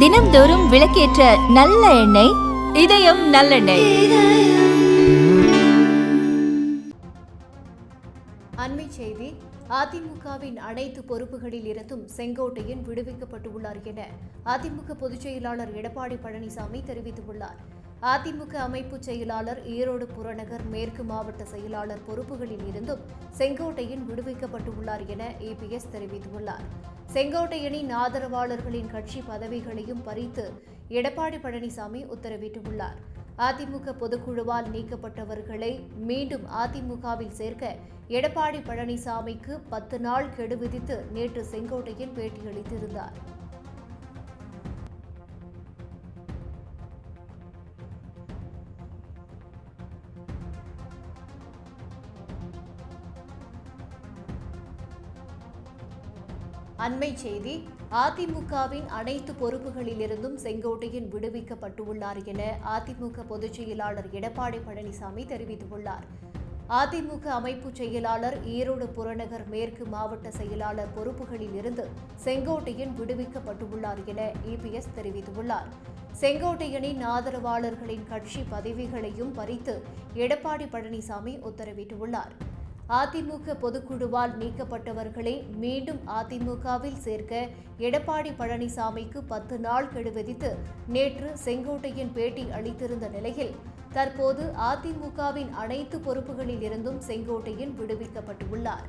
தினம்தோறும் விளக்கேற்ற நல்ல எண்ணெய் இதயம் நல்லெண்ணெய். அண்மை செய்தி அதிமுகவின் அனைத்து பொறுப்புகளில் இருந்தும் செங்கோட்டையன் விடுவிக்கப்பட்டுள்ளார் என அதிமுக பொதுச் செயலாளர் எடப்பாடி பழனிசாமி தெரிவித்துள்ளார். அதிமுக அமைப்பு செயலாளர் ஈரோடு புறநகர் மேற்கு மாவட்ட செயலாளர் பொறுப்புகளில் இருந்தும் செங்கோட்டையன் விடுவிக்கப்பட்டுள்ளார் என ஏபிஎஸ் தெரிவித்துள்ளார். செங்கோட்டையனின் ஆதரவாளர்களின் கட்சி பதவிகளையும் பறித்து எடப்பாடி பழனிசாமி உத்தரவிட்டுள்ளார். அதிமுக பொதுக்குழுவால் நீக்கப்பட்டவர்களை மீண்டும் அதிமுகவில் சேர்க்க எடப்பாடி பழனிசாமிக்கு பத்து நாள் கெடு விதித்து நேற்று செங்கோட்டையன் பேட்டியளித்திருந்தார். அண்மை செய்தி அதிமுகவின் அனைத்து பொறுப்புகளிலிருந்தும் செங்கோட்டையன் விடுவிக்கப்பட்டுள்ளார் என அதிமுக பொதுச் செயலாளர் எடப்பாடி பழனிசாமி தெரிவித்துள்ளார். அதிமுக அமைப்பு செயலாளர் ஈரோடு புறநகர் மேற்கு மாவட்ட செயலாளர் பொறுப்புகளில் இருந்து செங்கோட்டையன் விடுவிக்கப்பட்டுள்ளார் என இபிஎஸ் தெரிவித்துள்ளார். செங்கோட்டையனின் ஆதரவாளர்களின் கட்சி பதவிகளையும் பறித்து எடப்பாடி பழனிசாமி உத்தரவிட்டுள்ளார். அதிமுக பொதுக்குழுவால் நீக்கப்பட்டவர்களை மீண்டும் அதிமுகவில் சேர்க்க எடப்பாடி பழனிசாமிக்கு பத்து நாள் கெடு விதித்து நேற்று செங்கோட்டையன் பேட்டி அளித்திருந்த நிலையில் தற்போது அதிமுகவின் அனைத்து பொறுப்புகளில் இருந்தும் செங்கோட்டையன் விடுவிக்கப்பட்டுள்ளார்.